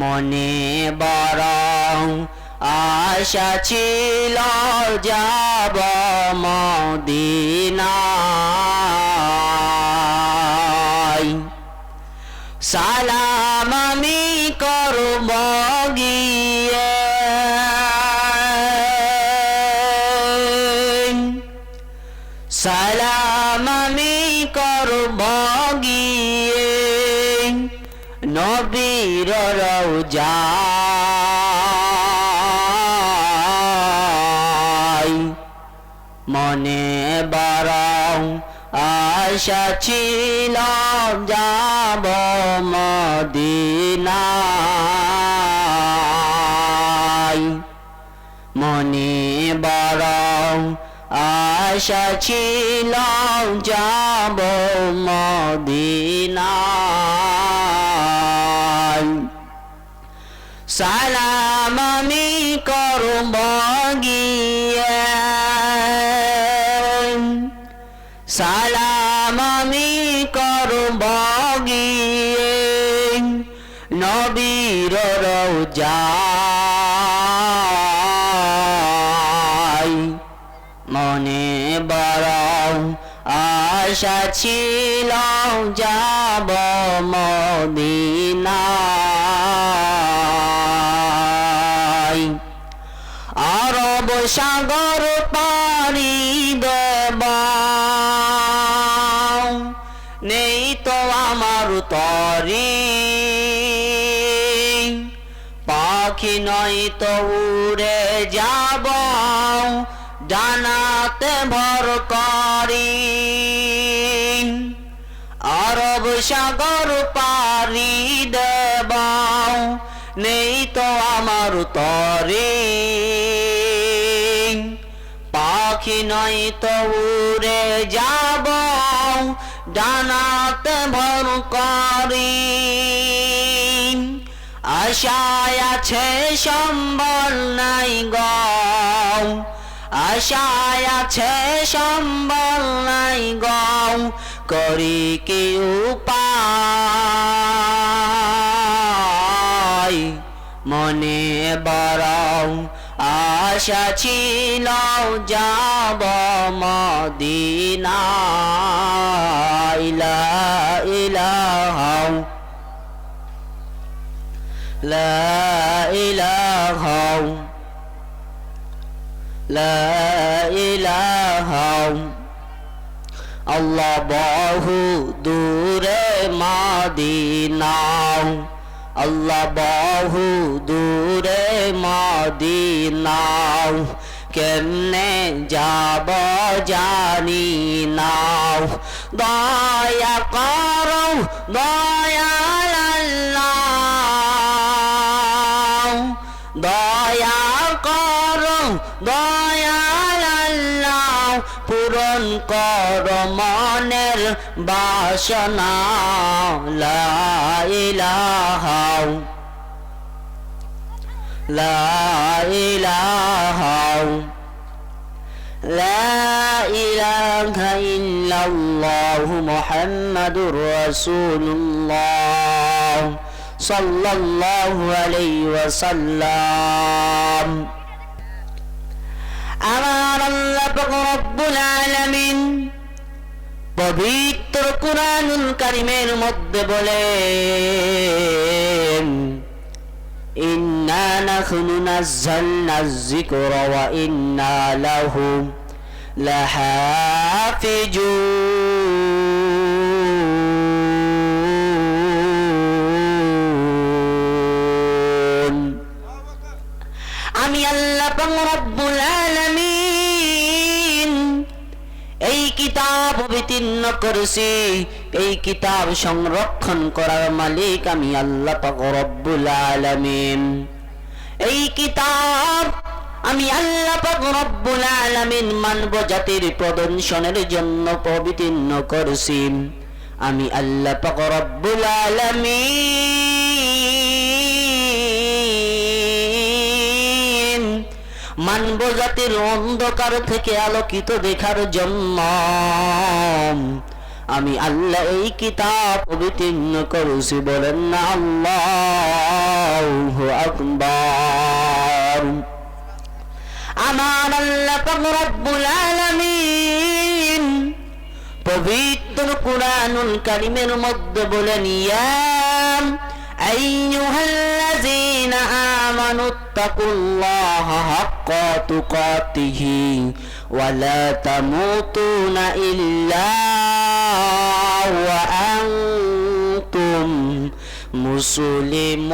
মনে বরং আশা ছিল যাব মদিনায়। সালাম আমি করব গিয়ে রওজায় মনে বরং আশা ছিল যাব মদিনায়। মনে বরং আশা ছিল যাব মদিনায়। সালাম আমি করব গিয়ে সালাম আমি করব গিয়ে নবীর রওজায় মনে বরং আশা ছিল, যাব মদিনায়। সাগর পারি দেব নেই তো আমার তরি। পাখি নয় তো উড়ে যাব জানাতে ভর করি। আরব সাগর পারি দেব নেই তো আমার তরে। পাখি নয় তো উড়ে যাব। ডানাতে ভর করি। আশায় আছে সম্বল নাই গও আশায় আছে সম্বল নাই গও করি কি উপায়? মনে বাড়াও আশা ছিল যাব মদিনা ইলা ইলাহাও লা ল ইলা ইলাহাও আল্লাহ বহু দূরে মাদিনাও আল্লাহ বহু দূরে মাদিনাও কেমনে যাব জানি নাও। দয়া করো আল্লাহ দয়া করো পূরণ কর মনের বাসনা লা ইলাহা লা ইলাহা لا إله إلا الله محمد رسول الله صلى الله عليه وسلم রব্বুল আলামিন পবিত্র কুরআনুল কারীমের মধ্যে বলেন, ইন্না নাহনু নাযালনা যিকরা ওয়া ইন্না লাহু লাহাফিজুন। অবতীর্ণ করেছি। এই কিতাব সংরক্ষণ করার মালিক আমি আল্লাহ রব্বুল আলামিন। এই কিতাব আমি আল্লাহ রব্বুল আলামিন মানব জাতির প্রদর্শনের জন্য পবিত্র করেছি। আমি আল্লাহ রব্বুল আলামিন। মানব জাতির অন্ধকার থেকে আলোকিত দেখার জন্য। আমি আল্লাহ এই কিতাব অবতীর্ণ করেছি, বলেন না আল্লাহ আকবার। আমার আল্লাহ রব্বুল আলামিন পবিত্র কুরআনুল কারীমের মধ্যে বলেন, ইয়া আইয়ুহাল্লাযীনা আমানু তাকুল্লাহা হাক্কা তুকাতিহি ওয়া লা তামুতুনা ইল্লা ওয়া আনতুম মুসলিমুন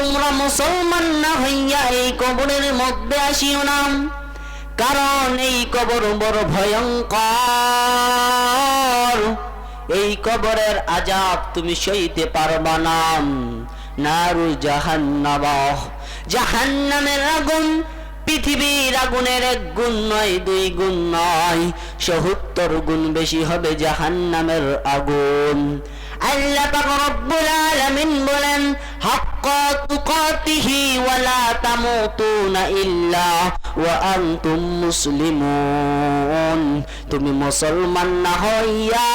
তোমরা মুসলমান না হইয়া এই কবরের মধ্যে আসিও না। কারণ এই কবর বড় ভয়ঙ্কর। এই কবরের আজাব তুমি সইতে পারবা না। নারু জাহান্নাবাহ জাহান্নামের আগুন পৃথিবীর আগুনের এক গুণ নয়, দুই গুণ নয়, সত্তর গুণ বেশি হবে জাহান্নামের আগুন। তুমি মুসলমান না হইয়া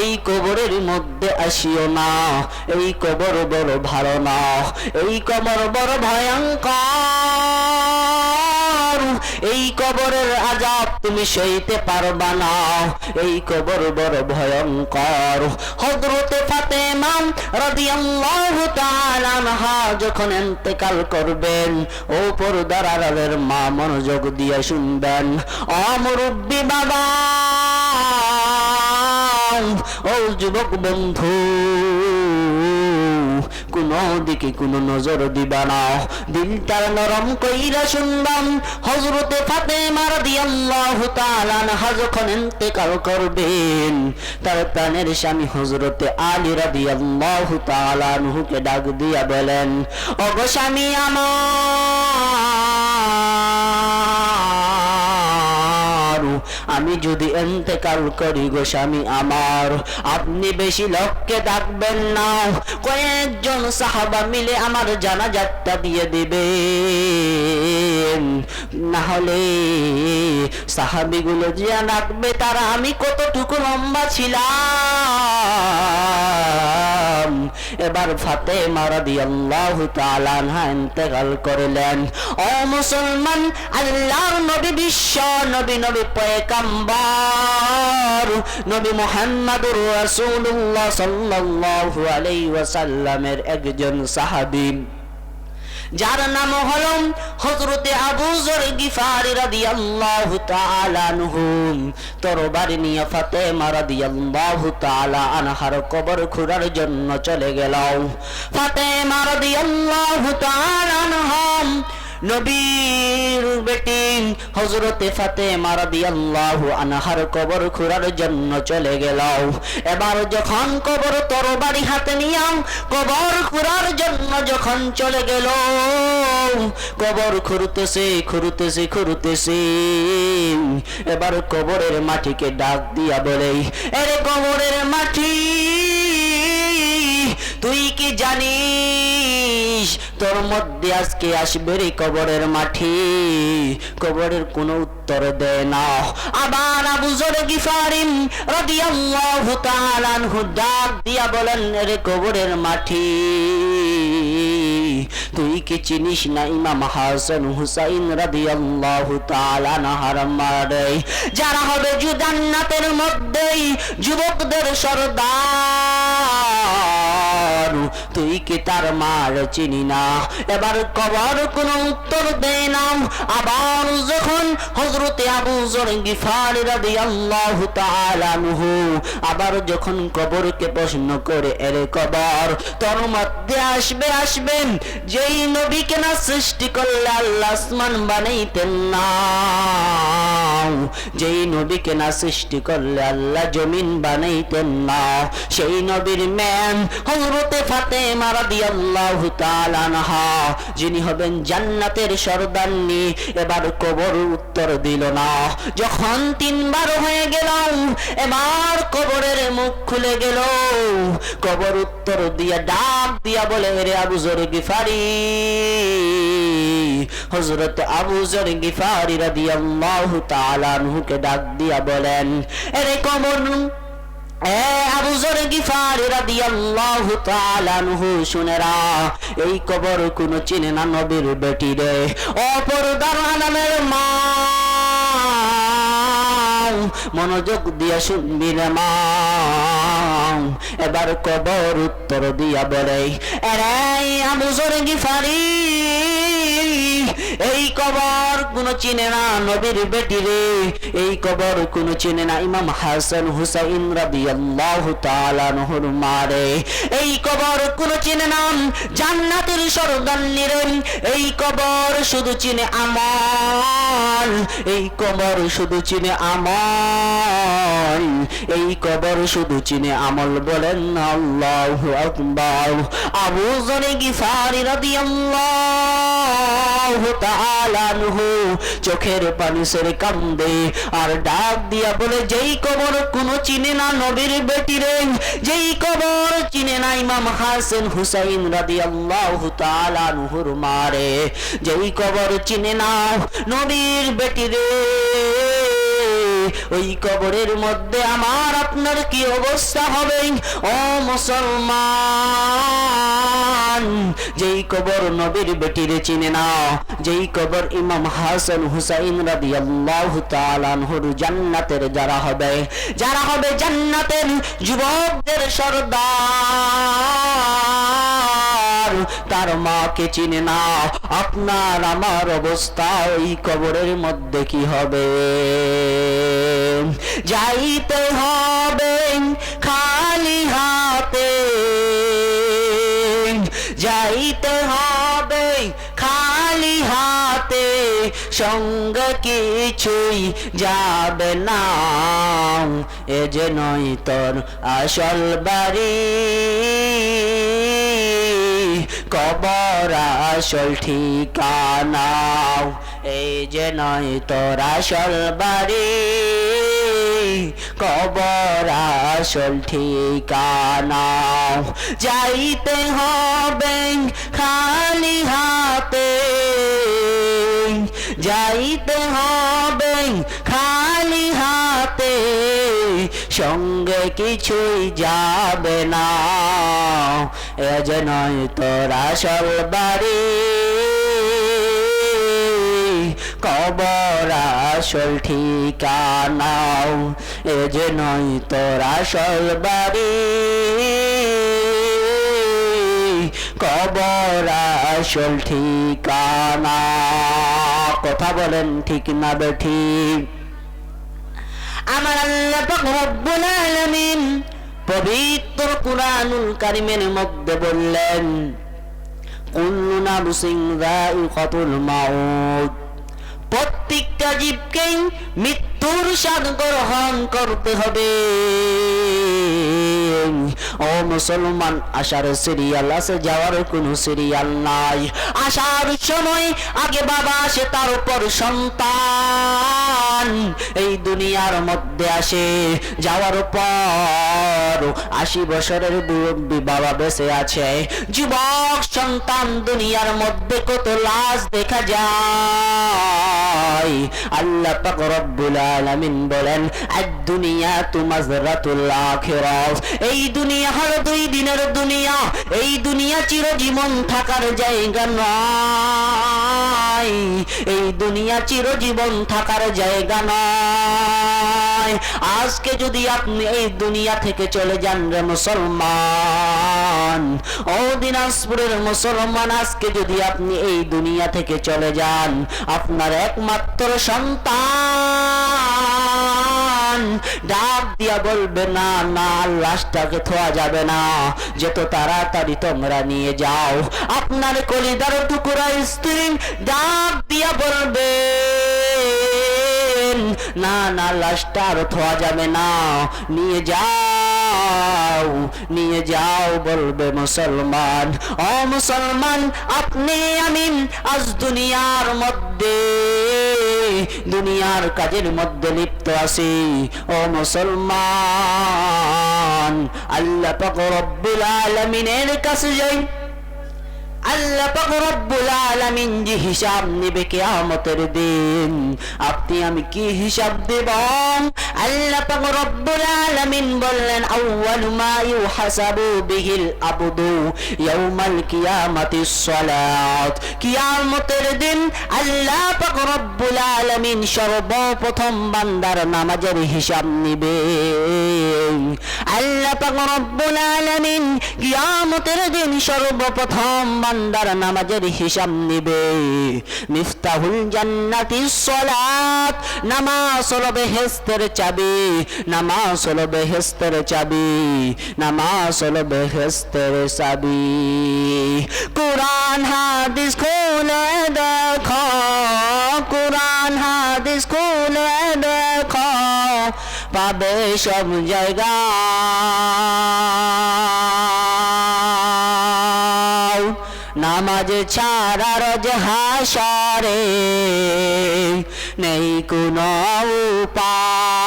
এই কবরের মধ্যে আসিও না, এই কবর বড় ভালো না, এই কবর বড় ভয়ঙ্কর। এই কবরের আজাব তুমি সইতে পারবা না। এই কবর বড় ভয়ঙ্কর। হযরতে ফাতেমা রাদিয়াল্লাহু তাআলা আনহা যখন ইন্তেকাল করবেন, ও পর্দার আড়ালের মা মনোযোগ দিয়ে শুনবেন অমরুব্বি বাবা, ও যুবক বন্ধু কোন দিকে কোনো নজর দিবা না। দিলটার নরম কইরা শুনলাম হজরতে ফাতে ফাতেমা রাদিয়াল্লাহু তাআলা আনহা যখন ইন্তেকাল করবেন, তার প্রাণের স্বামী হজরতে আলী রাদিয়াল্লাহু তাআলা আনহুকে ডাক দিয়া বলেন ওগো স্বামী আমার আমি যদি এন্তেকাল করি গো স্বামী আমার, আপনি বেশি লোককে ডাকবেন না। কয়েকজন সাহাবা মিলে আমার জানাজাতটা দিয়ে দিবেন। না হলে সাহাবিগুলো যে ডাকবে, তারা আমি কতটুকু লম্বা ছিলাম। এবার ফাতে মারা দিয়ে আল্লাহ তালানহা ইন্তেকাল করলেন। ও মুসলমান, আল্লাহর নবী বিশ্ব, নবী নবী পয়কাম্বার নবী মুহাম্মাদুর রাসূলুল্লাহ সাল্লাল্লাহু আলাইহি ওয়াসাল্লামের একজন সাহাবী। যার নাম হল হযরতে আবু যর গিফারি রাদিয়াল্লাহু তাআলা আনহু। তরবারি নিয়ে ফাতেমা রাদিয়াল্লাহু তাআলা আনহার কবর খুঁড়ার জন্য চলে গেল। ফাতেমা রাদিয়াল্লাহু তাআলা আনহা নবীর বেটি হজরতে ফাতেমা রাদিয়াল্লাহু আনাহার কবর খুঁড়ার জন্য চলে গেল। এবার যখন কবর তরবারি হাতে নিয়ে কবর খুঁড়ার জন্য যখন চলে গেল, কবর খুঁড়তেছে খুঁড়তেছে খুঁড়তেছে। এবার কবরের মাটিকে ডাক দিয়া বলে, এরে কবরের মাটি তুই কি জানিস? তোর মধ্যে আজকে আসবে রে কবরের মাটি কবরের কোনো উত্তর দেয় না। আবার আবু জর গিফারিম রাদিয়াল্লাহু তাআলা দিয়া বলেন, রে কবরের মাটি তুই কি চিনিস না ইমাম হাসান হুসাইন রাদিয়াল্লাহু তাআলা আনহার মারে যারা হবে জান্নাতের মধ্যেই যুবকদের সর্দার। তুই কি তার মার চিনি না? এবার কবর কোন উত্তর দেয় না। আবার যখন হজরতে আবু জর গিফার রাদিয়াল্লাহু তাআলা আনহু, আবার যখন কবরকে প্রশ্ন করে, এরে কবর, তোর মধ্যে আসবে আসবেন যেই নবীকে না সৃষ্টি করলে আল্লাহ আসমান বানাইতেন না। যেই নবীকে না সৃষ্টি করলে আল্লাহ জমিন বানাইতেন না। সেই নবীর ম্যান হযরতে ফাতেমা রাদিয়াল্লাহু তাআলা আনহা, যিনি হবেন জান্নাতের সর্দান্নি এবার কবর উত্তর দিল না। যখন তিনবার হয়ে গেল, এবার কবরের মুখ খুলে গেল। কবর উত্তর দিয়া, ডাক দিয়া বলে রে আবু জর গিফারি। হযরত আবু যর গিফারি রাদিয়াল্লাহু তাআলা আনহুকে ডাক দিয়া বলেন, এরে কবর এই কবর কোন চিনে না নবীর বেটি রে। অপরদার আলমের মা, মনোযোগ দিয়া শুনবি রে মা। এবার কবর উত্তর দিয়া বলে এরে আবু যর গিফারি এই কবর কোন চিনে না নবীর বেটি রে। এই কবর কোন চিনে না ইমাম হাসান হুসাইন রাদিয়াল্লাহু তাআলা নহর মারে এই কবর কোন চিনে না জান্নাতের সরদান্নি রে এই কবর শুধু চিনে আমল এই কবর শুধু চিনে আমল এই কবর শুধু চিনে আমল বলেন আল্লাহু আকবার। আবু জরে গিফারি রাদিয়াল্লাহু চোখের পানি সেরে কান্দে আর ডাক দিয়া বলে, যেই কবর কোন চিনে না নবীর বেটি রে। যেই কবর চিনে না ইমাম হাসান হুসাইন রাদি আল্লাহ আনহুর মারে। যেই কবর চিনে না নবীর বেটি রে। ওই কবরের মধ্যে আমার আপনার কি অবস্থা হবে? ও মুসলমান, যেই কবর নবীর বেটির চিনে না যেই কবর ইমাম হাসান হুসাইন রাদিয়াল্লাহু তাআলা আনহুর জান্নাতের যারা হবে যারা হবে জান্নাতের যুবকদের সর্দার। তার মাকে চিনে না আপনার আমার অবস্থা ওই কবরের মধ্যে কি হবে? যাইতে হবে খালি হাতে। যাইতে হবে খালি হাতে। সঙ্গে কিছুই যাবে না। এ যে নয় তোর আসল বাড়ি। কবর আসল ঠিকানা। এই যে নয় তোর আসল বাড়ি, কবর আসল ঠিকানা। যাইতে হবে খালি হাতে, যাইতে হবে খালি হাতে। সঙ্গে কিছুই যাবে না। এ যে নয় তোরা আসল বাড়ি কবর আসল ঠিকানাও এ যে নয় তোরা আসল বাড়ি কবর আসল ঠিকানা। কথা বলেন ঠিক না বেঠিক আমার আল্লাহ রব্বুল আলামিন পবিত্র কুরআনুল কারিমের মধ্যে বললেন, কুল্লু নাফসিন যায়িকাতুল মাউত। প্রত্যেকটা জীবকেই মৃত্যুর স্বাদ গ্রহণ করতে হবে। ও মুসলমান সিরিয়াল আছে, যাওয়ার কোনো সিরিয়াল নাই। সময়, আগে বাবা আসে তার উপর সন্তান। এই দুনিয়ার মধ্যে আসে, যাওয়ার পর আশি বছরের বাবা বেঁচে আছে। যুবক, সন্তান, দুনিয়ার মধ্যে কত লাশ দেখা যায়। আল্লাহ পাক রব্বুল বলেন, আদ দুনিয়া তুমাজরাতুল আখিরাহ এই দুনিয়া হলো দুই দিনের দুনিয়া, এই দুনিয়া চিরজীবন থাকার জায়গা নয় এই দুনিয়া চিরজীবন থাকার জায়গা নয় আজকে যদি আপনি এই দুনিয়া থেকে চলে যান রে মুসলমান ও দিনাজপুরের মুসলমান, আজকে যদি আপনি এই দুনিয়া থেকে চলে যান, আপনার একমাত্র সন্তান ডাক দিয়া বলবে, না না, লাশটাকে থোয়া যাবে না। যত তাড়াতাড়ি তোমরা নিয়ে যাও। আপনার কলিদার টুকুরা স্ত্রী ডাক দিয়া বলবে না না, লাশটা আর থোয়া যাবে না। নিয়ে যাও। নিয়ে যাও বলবে মুসলমান। ও মুসলমান, আপনি আজ দুনিয়ার মধ্যে, দুনিয়ার কাজের মধ্যে লিপ্ত আছি। ও মুসলমান, আল্লাহ পাক রব্বুল আলামিনের কাছে যাই। হিসাব কিয়ামতের দিন আমি কি হিসাব দেব? আল্লাহ রব্বুল আলামিন বললেন দিন রব্বুল আলামিন সর্বপ্রথম বান্দার নামাজের হিসাব নিবে। আল্লাহ রব্বুল আলামিন কিয়ামতের দিন সর্বপ্রথম বান্দার নামাজের হিসাব নিবে। মিফতাহুল জান্নাতি সলাত, নামাজ হলো বেহেশতের চাবি, নামাজ হলো বেহেশতের চাবি, নামাজ হলো বেহেশতের চাবি। কোরআন, হাদিস খুলে দেখো, কোরআন, হাদিস খুলে দেখো, পাবে সব জায়গায় নামাজ ছাড়ার হাসারে নেই কোনো উপায়।